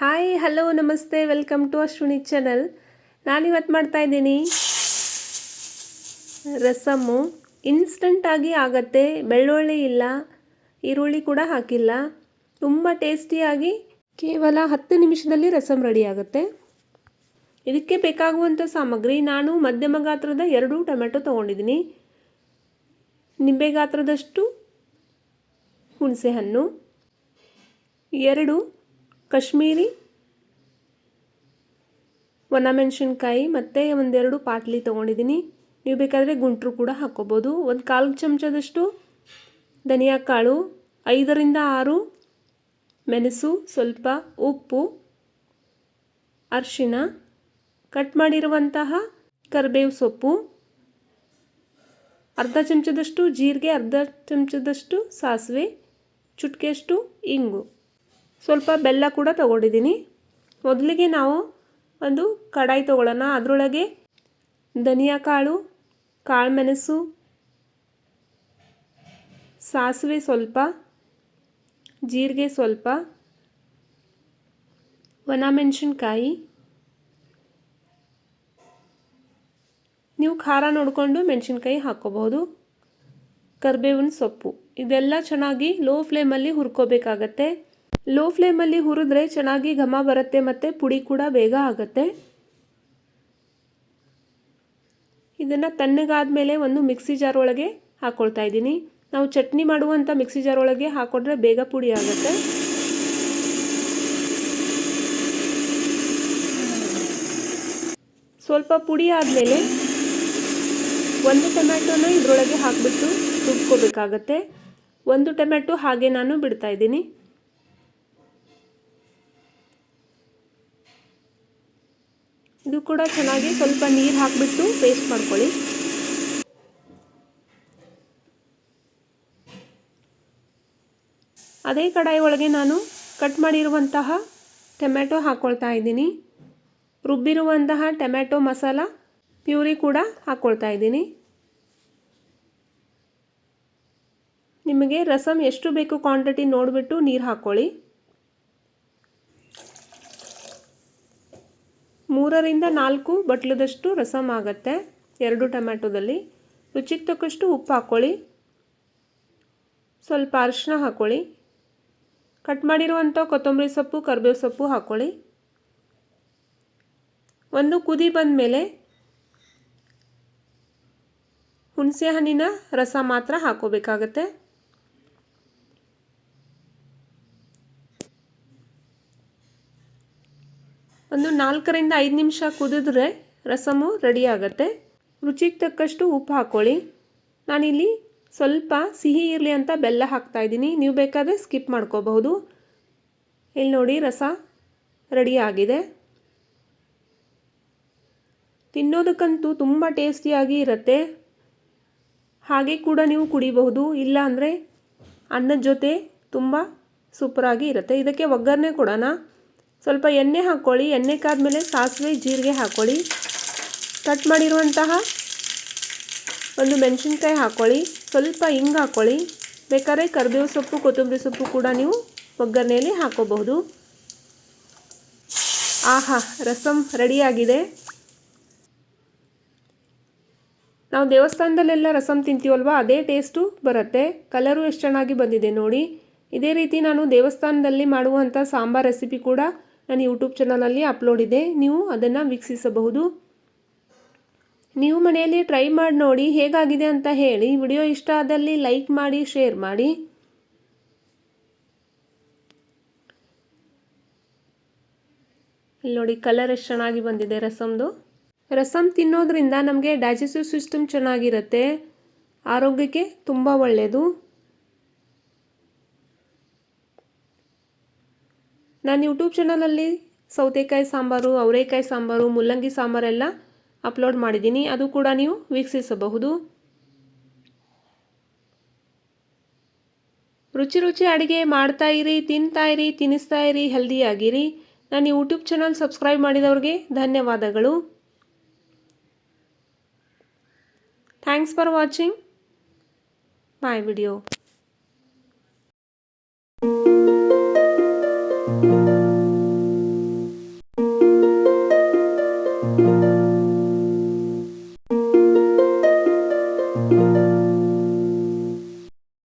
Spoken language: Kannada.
ಹಾಯ್ ಹಲೋ ನಮಸ್ತೆ ವೆಲ್ಕಮ್ ಟು ಅಶ್ವಿನಿ ಚಾನಲ್ ನಾನಿವತ್ತು ಮಾಡ್ತಾ ಇದ್ದೀನಿ. ರಸಮ್ಮು ಇನ್ಸ್ಟಂಟಾಗಿ ಆಗತ್ತೆ, ಬೆಳ್ಳುಳ್ಳಿ ಇಲ್ಲ, ಈರುಳ್ಳಿ ಕೂಡ ಹಾಕಿಲ್ಲ. ತುಂಬ ಟೇಸ್ಟಿಯಾಗಿ ಕೇವಲ ಹತ್ತು ನಿಮಿಷದಲ್ಲಿ ರಸಮ್ ರೆಡಿ ಆಗುತ್ತೆ. ಇದಕ್ಕೆ ಬೇಕಾಗುವಂಥ ಸಾಮಗ್ರಿ ನಾನು ಮಧ್ಯಮ ಗಾತ್ರದ ಎರಡು ಟೊಮೆಟೊ ತೊಗೊಂಡಿದ್ದೀನಿ. ನಿಂಬೆ ಗಾತ್ರದಷ್ಟು ಹುಣಸೆಹಣ್ಣು. ಎರಡು ಕಾಶ್ಮೀರಿ ಒಣಮೆಣಸಿನ್ಕಾಯಿ ಮತ್ತು ಒಂದೆರಡು ಪಾಟ್ಲಿ ತೊಗೊಂಡಿದ್ದೀನಿ. ನೀವು ಬೇಕಾದರೆ ಗುಂಟ್ರು ಕೂಡ ಹಾಕ್ಕೋಬೋದು. ಒಂದು ಕಾಲು ಚಮಚದಷ್ಟು ಧನಿಯಾ ಕಾಳು ಐದರಿಂದ ಆರು ಮೆಣಸು, ಸ್ವಲ್ಪ ಉಪ್ಪು ಅರಿಶಿನ ಕಟ್ ಮಾಡಿರುವಂತಹ ಕರಿಬೇವು ಸೊಪ್ಪು, ಅರ್ಧ ಚಮಚದಷ್ಟು ಜೀರಿಗೆ, ಅರ್ಧ ಚಮಚದಷ್ಟು ಸಾಸಿವೆ, ಚುಟ್ಕೆಯಷ್ಟು ಇಂಗು. ಸ್ವಲ್ಪ ಬೆಲ್ಲ ಕೂಡ ತಗೊಂಡಿದ್ದೀನಿ. ಮೊದಲಿಗೆ ನಾವು ಒಂದು ಕಡಾಯಿ ತೊಗೊಳ್ಳೋಣ. ಅದರೊಳಗೆ ಧನಿಯಾ ಕಾಳು ಕಾಳು ಮೆಣಸು, ಸಾಸಿವೆ ಸ್ವಲ್ಪ, ಜೀರಿಗೆ ಸ್ವಲ್ಪ ಒಣ ಮೆಣಸಿನ್ಕಾಯಿ ನೀವು ಖಾರ ನೋಡಿಕೊಂಡು ಮೆಣಸಿನ್ಕಾಯಿ ಹಾಕ್ಕೋಬಹುದು. ಕರಿಬೇವಿನ ಸೊಪ್ಪು. ಇದೆಲ್ಲ ಚೆನ್ನಾಗಿ ಲೋ ಫ್ಲೇಮಲ್ಲಿ ಹುರ್ಕೋಬೇಕಾಗತ್ತೆ. ಲೋ ಫ್ಲೇಮಲ್ಲಿ ಹುರಿದ್ರೆ ಚೆನ್ನಾಗಿ ಘಮ ಬರುತ್ತೆ ಮತ್ತು ಪುಡಿ ಕೂಡ ಬೇಗ ಆಗುತ್ತೆ. ಇದನ್ನು ತಣ್ಣಗಾದ ಮೇಲೆ ಒಂದು ಮಿಕ್ಸಿ ಜಾರ್ ಒಳಗೆ ಹಾಕ್ಕೊಳ್ತಾ ಇದ್ದೀನಿ. ನಾವು ಚಟ್ನಿ ಮಾಡುವಂಥ ಮಿಕ್ಸಿ ಜಾರ್ ಒಳಗೆ ಹಾಕ್ಕೊಂಡ್ರೆ ಬೇಗ ಪುಡಿ ಆಗುತ್ತೆ. ಸ್ವಲ್ಪ ಪುಡಿ ಆದಮೇಲೆ ಒಂದು ಟೊಮ್ಯಾಟೊನ ಇದರೊಳಗೆ ಹಾಕಿಬಿಟ್ಟು ರುಬ್ಕೋಬೇಕಾಗತ್ತೆ. ಒಂದು ಟೊಮ್ಯಾಟೊ ಹಾಗೆ ನಾನು ಬಿಡ್ತಾ ಇದ್ದೀನಿ. ಇದು ಕೂಡ ಚೆನ್ನಾಗಿ ಸ್ವಲ್ಪ ನೀರು ಹಾಕಿಬಿಟ್ಟು ಪೇಸ್ಟ್ ಮಾಡ್ಕೊಳ್ಳಿ. ಅದೇ ಕಡಾಯಿ ಒಳಗೆ ನಾನು ಕಟ್ ಮಾಡಿರುವಂತಹ ಟೊಮೆಟೊ ಹಾಕ್ಕೊಳ್ತಾ ಇದ್ದೀನಿ. ರುಬ್ಬಿರುವಂತಹ ಟೊಮೆಟೊ ಮಸಾಲ ಪ್ಯೂರಿ ಕೂಡ ಹಾಕ್ಕೊಳ್ತಾ ಇದ್ದೀನಿ. ನಿಮಗೆ ರಸಮ್ ಎಷ್ಟು ಬೇಕು ಕ್ವಾಂಟಿಟಿ ನೋಡಿಬಿಟ್ಟು ನೀರು ಹಾಕ್ಕೊಳ್ಳಿ ಮೂರರಿಂದ ನಾಲ್ಕು ಬಟ್ಲದಷ್ಟು ರಸಮ್ ಆಗುತ್ತೆ ಎರಡು ಟೊಮ್ಯಾಟೊದಲ್ಲಿ ರುಚಿಗೆ ತಕ್ಕಷ್ಟು ಉಪ್ಪು ಹಾಕ್ಕೊಳ್ಳಿ ಸ್ವಲ್ಪ ಅರಿಶಿನ ಹಾಕ್ಕೊಳ್ಳಿ ಕಟ್ ಮಾಡಿರುವಂಥ ಕೊತ್ತಂಬರಿ ಸೊಪ್ಪು, ಕರಿಬೇವು ಸೊಪ್ಪು ಹಾಕ್ಕೊಳ್ಳಿ ಒಂದು ಕುದಿ ಬಂದ ಮೇಲೆ ಹುಣಸೆ ಹಣ್ಣಿನ ರಸ ಮಾತ್ರ ಹಾಕೋಬೇಕಾಗತ್ತೆ. ಒಂದು ನಾಲ್ಕರಿಂದ ಐದು ನಿಮಿಷ ಕುದಿದ್ರೆ ರಸಮು ರೆಡಿ ಆಗುತ್ತೆ. ರುಚಿಗೆ ತಕ್ಕಷ್ಟು ಉಪ್ಪು ಹಾಕ್ಕೊಳ್ಳಿ ನಾನಿಲ್ಲಿ ಸ್ವಲ್ಪ ಸಿಹಿ ಇರಲಿ ಅಂತ ಬೆಲ್ಲ ಹಾಕ್ತಾ ಇದ್ದೀನಿ. ನೀವು ಬೇಕಾದರೆ ಸ್ಕಿಪ್ ಮಾಡ್ಕೋಬಹುದು. ಇಲ್ಲಿ ನೋಡಿ ರಸ ರೆಡಿ ಆಗಿದೆ. ತಿನ್ನೋದಕ್ಕಂತೂ ತುಂಬ ಟೇಸ್ಟಿಯಾಗಿ ಇರುತ್ತೆ. ಹಾಗೆ ಕೂಡ ನೀವು ಕುಡಿಬಹುದು. ಇಲ್ಲ ಅಂದರೆ ಅನ್ನದ ಜೊತೆ ತುಂಬ ಸೂಪರಾಗಿ ಇರುತ್ತೆ. ಇದಕ್ಕೆ ಒಗ್ಗರಣೆ ಕೊಡೋಣ. ಸ್ವಲ್ಪ ಎಣ್ಣೆ ಹಾಕ್ಕೊಳ್ಳಿ. ಎಣ್ಣೆ ಕಾದ್ಮೇಲೆ ಸಾಸಿವೆ, ಜೀರಿಗೆ ಹಾಕ್ಕೊಳ್ಳಿ. ಕಟ್ ಮಾಡಿರುವಂತಹ ಒಂದು ಮೆಣಸಿನ್ಕಾಯಿ ಹಾಕ್ಕೊಳ್ಳಿ. ಸ್ವಲ್ಪ ಹಿಂಗೆ ಹಾಕ್ಕೊಳ್ಳಿ. ಬೇಕಾದ್ರೆ ಕರಿಬೇವು ಸೊಪ್ಪು, ಕೊತ್ತಂಬರಿ ಸೊಪ್ಪು ಕೂಡ ನೀವು ಒಗ್ಗರಣೆಯಲ್ಲಿ ಹಾಕೋಬಹುದು ಆಹಾ, ರಸಂ ರೆಡಿಯಾಗಿದೆ. ನಾವು ದೇವಸ್ಥಾನದಲ್ಲೆಲ್ಲ ರಸಮ್ ತಿಂತೀವಲ್ವ? ಅದೇ ಟೇಸ್ಟು ಬರುತ್ತೆ. ಕಲರು ಎಷ್ಟು ಚೆನ್ನಾಗಿ ಬಂದಿದೆ ನೋಡಿ. ಇದೇ ರೀತಿ ನಾನು ದೇವಸ್ಥಾನದಲ್ಲಿ ಮಾಡುವಂಥ ಸಾಂಬಾರ್ ರೆಸಿಪಿ ಕೂಡ ನನ್ನ ಯೂಟ್ಯೂಬ್ ಚಾನಲಲ್ಲಿ ಅಪ್ಲೋಡ್ ಇದೆ. ನೀವು ಅದನ್ನು ವೀಕ್ಷಿಸಬಹುದು. ನೀವು ಮನೆಯಲ್ಲಿ ಟ್ರೈ ಮಾಡಿ ನೋಡಿ ಹೇಗಾಗಿದೆ ಅಂತ ಹೇಳಿ. ವಿಡಿಯೋ ಇಷ್ಟ ಆದಲ್ಲಿ ಲೈಕ್ ಮಾಡಿ ಶೇರ್ ಮಾಡಿ. ಇಲ್ಲಿ ನೋಡಿ ಕಲರ್ ಎಷ್ಟು ಚೆನ್ನಾಗಿ ಬಂದಿದೆ ರಸಮ್ದು. ರಸಮ್ ತಿನ್ನೋದ್ರಿಂದ ನಮಗೆ ಡೈಜೆಸ್ಟಿವ್ ಸಿಸ್ಟಮ್ ಚೆನ್ನಾಗಿರುತ್ತೆ. ಆರೋಗ್ಯಕ್ಕೆ ತುಂಬ ಒಳ್ಳೆಯದು ನಾನು ಯೂಟ್ಯೂಬ್ ಚಾನಲಲ್ಲಿ ಸೌತೆಕಾಯಿ ಸಾಂಬಾರು, ಅವರೆಕಾಯಿ ಸಾಂಬಾರು ಮುಲ್ಲಂಗಿ ಸಾಂಬಾರೆಲ್ಲ ಅಪ್ಲೋಡ್ ಮಾಡಿದ್ದೀನಿ. ಅದು ಕೂಡ ನೀವು ವೀಕ್ಷಿಸಬಹುದು. ರುಚಿ ರುಚಿ ಅಡುಗೆ ಮಾಡ್ತಾ ಇರಿ, ತಿಂತಾ ಇರಿ ತಿನ್ನಿಸ್ತಾ ಇರಿ, ಹೆಲ್ದಿಯಾಗಿರಿ. ನಾನು ಯೂಟ್ಯೂಬ್ ಚಾನಲ್ ಸಬ್ಸ್ಕ್ರೈಬ್ ಮಾಡಿದವ್ರಿಗೆ ಧನ್ಯವಾದಗಳು. Thanks for watching. Bye video.